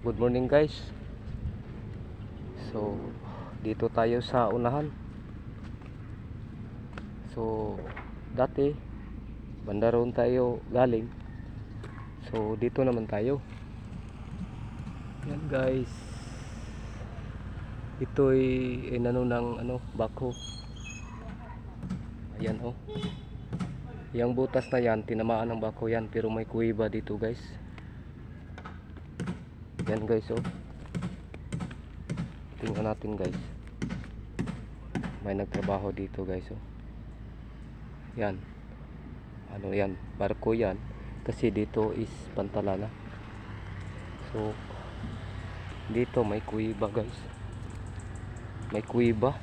Good morning guys. So, dito tayo sa unahan. So, dati banda roon tayo galing. So, dito naman tayo. Yan guys. Ito'y inano ng ano, bako. Ayan oh. Yang butas na yan, tinamaan ng bako yan pero may kuiba dito guys. Yan guys oh. Tingnan natin guys. May nagtrabaho dito guys oh. Yan. Ano yan? Barko yan. Kasi dito is pantalana. So dito may kuiba guys. May kuiba.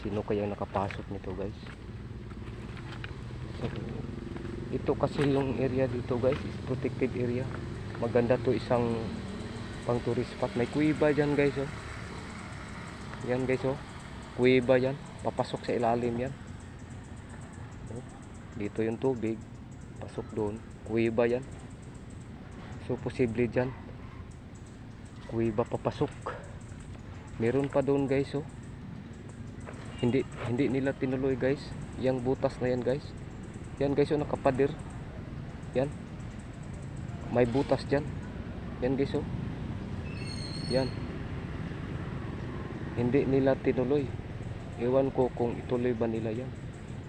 Sino kaya nakapasok nito guys? So, ito kasi yung area dito guys is protected area maganda to isang pang tourist spot. May kuiba dyan guys oh. Yan guys oh. Kuiba yan. Papasok sa ilalim yan. Oh, dito yung tubig. Pasok doon. Kuiba yan. So posible dyan. Kuiba papasok. Meron pa doon guys oh. Hindi hindi nila tinuloy guys. Yung butas na yan guys. Yan guys oh nakapadir yan may butas dyan. Yan guys oh. Yan. Hindi nila tinuloy. Ewan ko kung ituloy ba nila yan.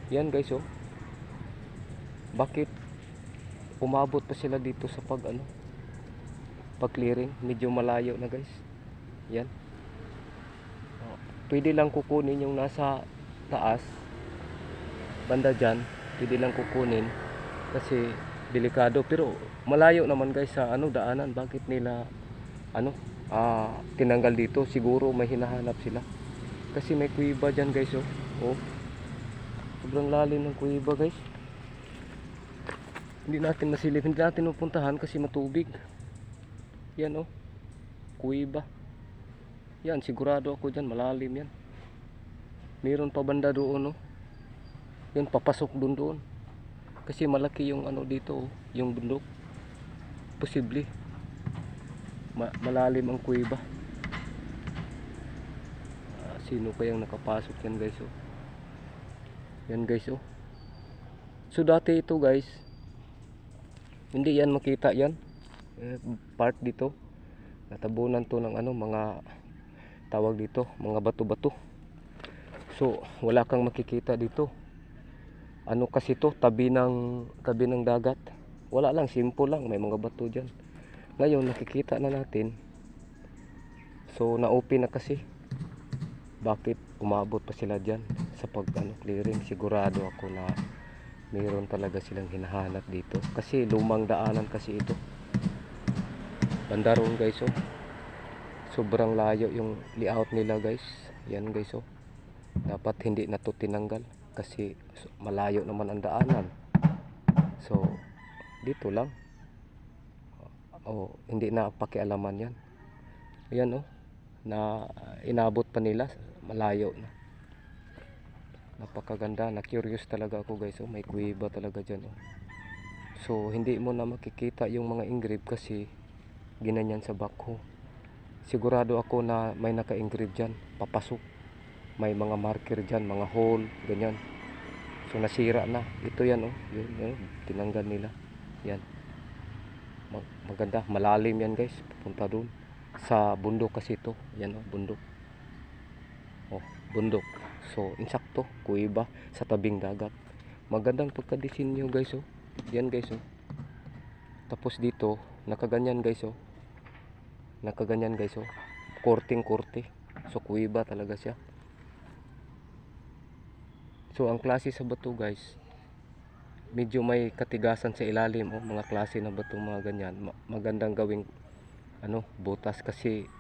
Yan guys oh. Bakit umabot pa sila dito sa pag ano pag clearing medyo malayo na guys. Yan. Pwede lang kukunin yung nasa taas. Banda dyan pwede lang kukunin kasi delikado. Pero malayo naman guys sa ano daanan. Bakit nila ano ah, tinanggal dito? Siguro may hinahanap sila. Kasi may kuiba dyan guys oh, oh. sobrang lalim ng kuiba guys. Hindi natin masilip hindi natin pupuntahan kasi matubig. Yan oh. Kuiba. Yan sigurado ako dyan malalim yan. Meron pa banda doon oh. Yan papasok doon doon kasi malaki yung ano dito, yung bundok. Posible. Ma- malalim ang kuweba. Ah, sino kayang nakapasok yan guys oh. Yan guys oh. So dati ito guys, hindi yan makita yan. Eh, part dito. Natabunan to ng ano, mga tawag dito, mga bato-bato. So wala kang makikita dito ano kasi to tabi ng tabi ng dagat. Wala lang simple lang may mga bato diyan ngayon nakikita na natin. So na-open na kasi. Bakit umabot pa sila diyan sa pag ano, clearing sigurado ako na mayroon talaga silang hinahanap dito. Kasi lumang daanan kasi ito. Banda guys oh. Sobrang layo yung layout nila guys. Yan guys oh. Dapat hindi na to tinanggal kasi malayo naman ang daanan. So dito lang. Oh hindi na pakialaman yan. Yan oh. Na inabot pa nila. Malayo na. Napakaganda. Na curious talaga ako guys oh. May kuweba talaga dyan oh. So hindi mo na makikita yung mga engrave kasi ginanyan sa backhoe. Sigurado ako na may naka-engrave dyan. Papasok may mga marker dyan, mga hole, ganyan. So nasira na. Ito yan oh, yun, yun, tinanggal nila. Yan. Mag- maganda, malalim yan guys. Pupunta doon. Sa bundok kasi ito. Yan oh, bundok. Oh, bundok. So insakto, kuiba sa tabing dagat. Magandang pagka-disenyo guys oh. Yan guys oh. Tapos dito, nakaganyan guys oh. Nakaganyan guys oh. Korting-korte. So kuiba talaga siya. So ang klase sa bato guys, medyo may katigasan sa ilalim oh, mga klase ng bato mga ganyan. Ma- magandang gawing ano, butas kasi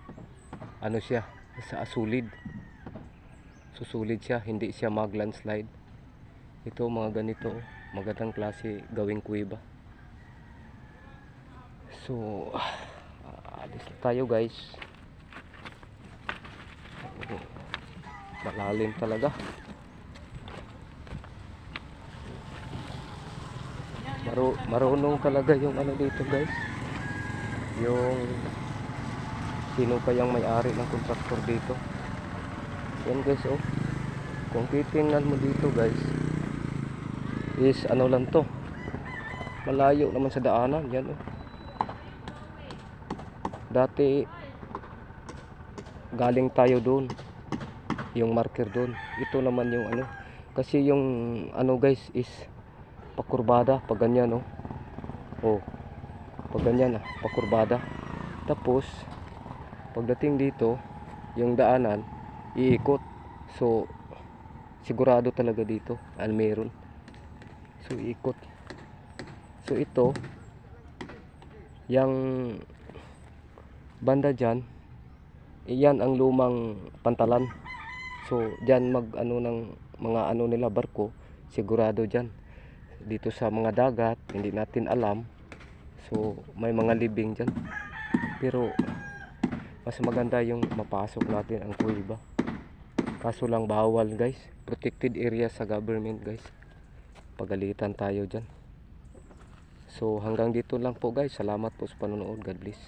ano siya, sa asulid. Susulid siya, hindi siya mag-landslide. Ito mga ganito, oh, magandang klase gawing kuweba. So, ah, alis na tayo guys. Malalim talaga. Maru marunong talaga yung ano dito guys. Yung sino kayang may-ari ng kontraktor dito. Yan guys oh. Kung titingnan mo dito guys is ano lang to? Malayo naman sa daanan yan oh. Dati galing tayo doon yung marker doon ito naman yung ano. Kasi yung ano guys is pakurbada pag ganyan oh. Oh pag ganyan ah pakurbada tapos pagdating dito yung daanan iikot. So sigurado talaga dito al meron. So ikot so ito yung banda dyan iyan ang lumang pantalan. So dyan mag ano ng mga ano nila barko sigurado dyan dito sa mga dagat hindi natin alam. So may mga libing dyan. Pero mas maganda yung mapasok natin ang kuiba kaso lang bawal guys. Protected area sa government guys. Pagalitan tayo dyan. So hanggang dito lang po guys. Salamat po sa panonood. God bless